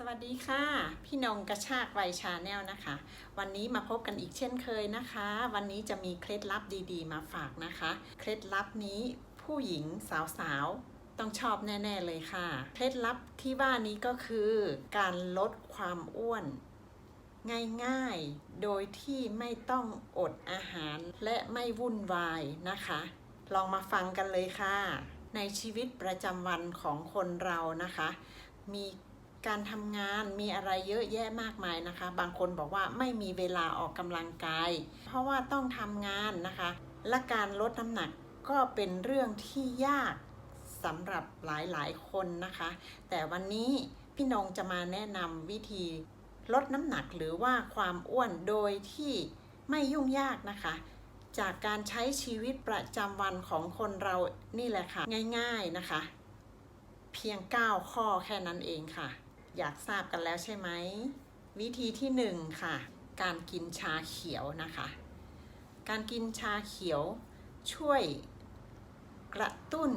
สวัสดีค่ะ พี่นงกระชากไวชาแนลนะคะ วันนี้มาพบกันอีกเช่นเคยนะคะ วันนี้จะมีเคล็ดลับดีๆ มาฝากนะคะ เคล็ดลับนี้ผู้หญิงสาวๆ ต้องชอบแน่ ๆเลยค่ะ เคล็ดลับที่ว่านี้ก็คือการลดความอ้วน ง่ายๆ โดยที่ไม่ต้องอดอาหารและไม่วุ่นวายนะคะ ลองมาฟังกันเลยค่ะ ในชีวิตประจำวันของคนเรานะคะ มี การทำงานมีอะไรเยอะแยะมากมายนะคะ บางคนบอกว่าไม่มีเวลาออกกำลังกาย เพราะว่าต้องทำงานนะคะ และการลดน้ำหนักก็เป็นเรื่องที่ยากสำหรับหลายๆคนนะคะ แต่วันนี้พี่นงจะมาแนะนำวิธีลดน้ำหนักหรือว่าความอ้วนโดยที่ไม่ยุ่งยากนะคะ จากการใช้ชีวิตประจำวันของคนเรานี่แหละค่ะ ง่าย ๆนะคะ เพียง 9 ข้อแค่นั้นเองค่ะ อยากทราบกันแล้วใช่ไหม วิธีที่ 1 ค่ะ การกินชาเขียวนะคะ การกินชาเขียวช่วยกระตุ้น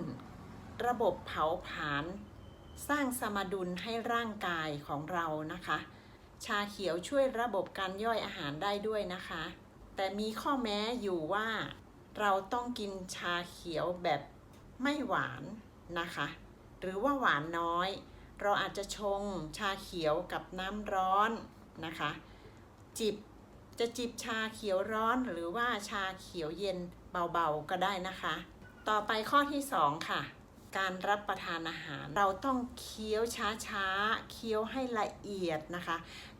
ระบบเผาผลาญสร้างสมดุลให้ร่างกายของเรานะคะ ชาเขียวช่วยระบบการย่อยอาหารได้ด้วยนะคะ แต่มีข้อแม้อยู่ว่าเราต้องกินชาเขียวแบบไม่หวานนะคะ หรือว่าหวานน้อย เราอาจจะชงชาเขียวกับน้ำร้อนนะคะ จิบจะจิบชาเขียวร้อนหรือว่าชาเขียวเย็นเบาๆก็ได้นะคะ ต่อไปข้อที่2ค่ะ การรับประทานอาหารเราต้องเคี้ยวช้าๆเคี้ยวให้ละเอียดนะคะ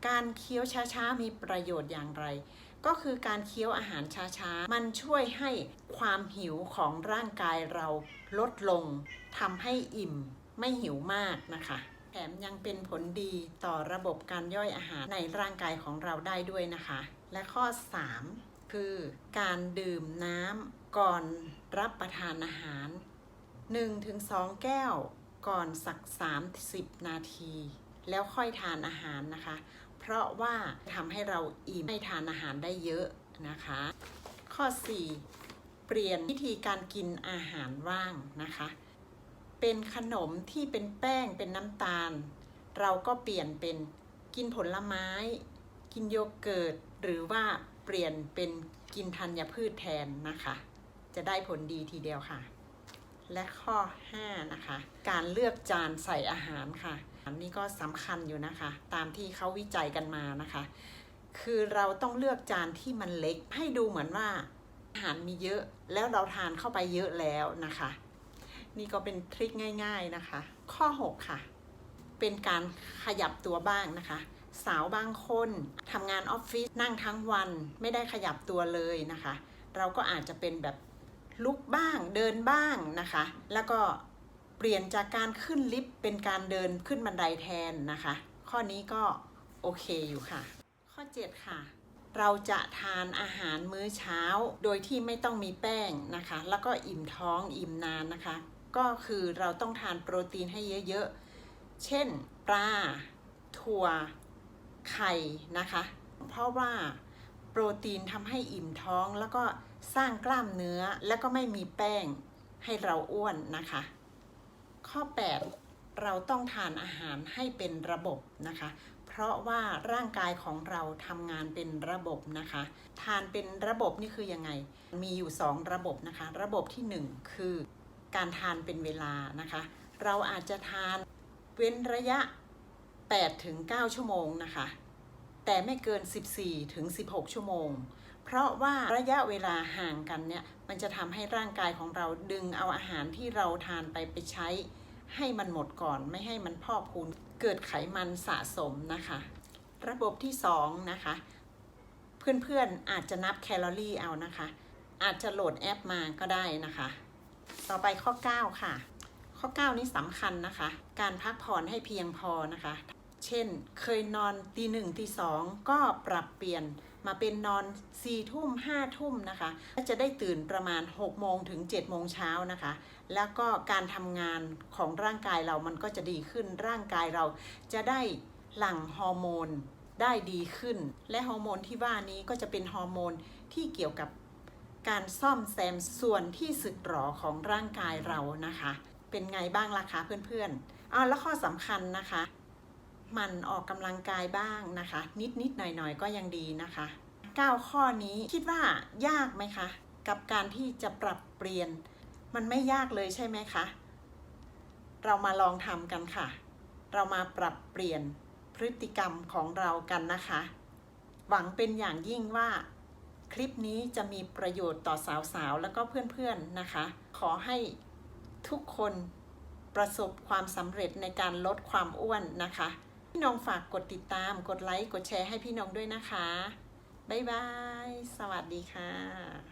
การเคี้ยวช้าๆมีประโยชน์อย่างไร ก็คือการเคี้ยวอาหารช้าๆ มันช่วยให้ความหิวของร่างกายเราลดลงทำให้อิ่ม ไม่หิวมากนะคะแถมยังเป็นผลดีต่อระบบการย่อยอาหารในร่างกายของเราได้ด้วยนะคะ และข้อ 3 คือการดื่มน้ำก่อนรับประทานอาหาร 1-2 แก้วก่อนสัก 30 นาที แล้วค่อยทานอาหารนะคะ เพราะว่าทำให้เราอิ่มให้ทานอาหารได้เยอะนะคะ ข้อ 4 เปลี่ยนวิธีการกินอาหารว่างนะคะ เป็นขนมที่เป็นแป้งเป็นน้ำตาล เราก็เปลี่ยนเป็นกินผลไม้ กินโยเกิร์ตหรือว่าเปลี่ยนเป็นกินธัญพืชแทนนะคะ จะได้ผลดีทีเดียวค่ะ และข้อ 5 นะคะ การเลือกจานใส่อาหารค่ะ อันนี้ก็สำคัญอยู่นะคะ ตามที่เขาวิจัยกันมานะคะ คือเราต้องเลือกจานที่มันเล็กให้ดูเหมือนว่าอาหารมีเยอะแล้วเราทานเข้าไปเยอะแล้วนะคะ นี่ก็เป็นทริคง่ายๆนะคะ ข้อ 6 ค่ะ เป็นการขยับตัวบ้างนะคะ สาวบางคนทำงานออฟฟิศนั่งทั้งวันไม่ได้ขยับตัวเลยนะคะ เราก็อาจจะเป็นแบบลุกบ้างเดินบ้างนะคะ แล้วก็เปลี่ยนจากการขึ้นลิฟต์เป็นการเดินขึ้นบันไดแทนนะคะ ข้อนี้ก็โอเคอยู่ค่ะ ข้อ 7 ค่ะ เราจะทานอาหารมื้อเช้า โดยที่ไม่ต้องมีแป้งนะคะ แล้วก็อิ่มท้องอิ่มนานนะคะ ก็คือเราต้องทานโปรตีนให้เยอะๆ เช่นปลา ถั่ว ไข่นะคะ เพราะว่าโปรตีนทำให้อิ่มท้องแล้วก็สร้างกล้ามเนื้อแล้วก็ไม่มีแป้งให้เราอ้วนนะคะ ข้อ 8 เราต้องทานอาหารให้เป็นระบบนะคะ เพราะว่าร่างกายของเราทำงานเป็นระบบนะคะ ทานเป็นระบบนี่คือยังไง มีอยู่ 2 ระบบนะคะ ระบบที่ 1 คือ การทานเป็นเวลานะคะ เราอาจจะทานเว้นระยะ 8 ถึง 9 ชั่วโมงนะคะ แต่ไม่เกิน 14 ถึง 16 ชั่วโมง เพราะว่าระยะเวลาห่างกันเนี่ย มันจะทำให้ร่างกายของเราดึงเอาอาหารที่เราทานไปไปใช้ ให้มันหมดก่อนไม่ให้มันพอกพูนเกิดไขมันสะสมนะคะ ระบบที่ 2 นะคะ เพื่อนๆอาจจะนับแคลอรี่เอานะคะ อาจจะโหลดแอปมาก็ได้นะคะ ต่อไปข้อ 9 ค่ะ ข้อ 9 นี้สำคัญนะคะ การพักผ่อนให้เพียงพอนะคะ เช่น เคยนอนตีหนึ่งตีสองก็ปรับเปลี่ยนมาเป็นนอน4ี่ทุ่มห้าทุ่มนะคะและจะได้ตื่นประมาณ6โมงถึง7โมงเช้านะคะ แล้วก็การทำงานของร่างกายเรามันก็จะดีขึ้น ร่างกายเราจะได้หลั่งฮอร์โมนได้ดีขึ้น และฮอร์โมนที่ว่านี้ก็จะเป็นฮอร์โมนที่เกี่ยวกับ การซ่อมแซมส่วนที่สึกหรอของร่างกายเรานะคะ เป็นไงบ้างล่ะคะเพื่อนๆอ๋อแล้วข้อสำคัญนะคะมันออกกำลังกายบ้างนะคะ นิดนิดหน่อยหน่อยก็ยังดีนะคะ 9 ข้อนี้คิดว่ายากไหมคะ กับการที่จะปรับเปลี่ยน มันไม่ยากเลยใช่ไหมคะ เรามาลองทำกันค่ะ เรามาปรับเปลี่ยนพฤติกรรมของเรากันนะคะ หวังเป็นอย่างยิ่งว่า คลิปนี้จะมีประโยชน์ต่อสาวๆ แล้วก็เพื่อนๆ นะคะ ขอให้ทุกคนประสบความสำเร็จในการลดความอ้วนนะคะ พี่น้องฝากกดติดตาม กดไลค์ กดแชร์ให้พี่น้องด้วยนะคะ บ๊ายบาย สวัสดีค่ะ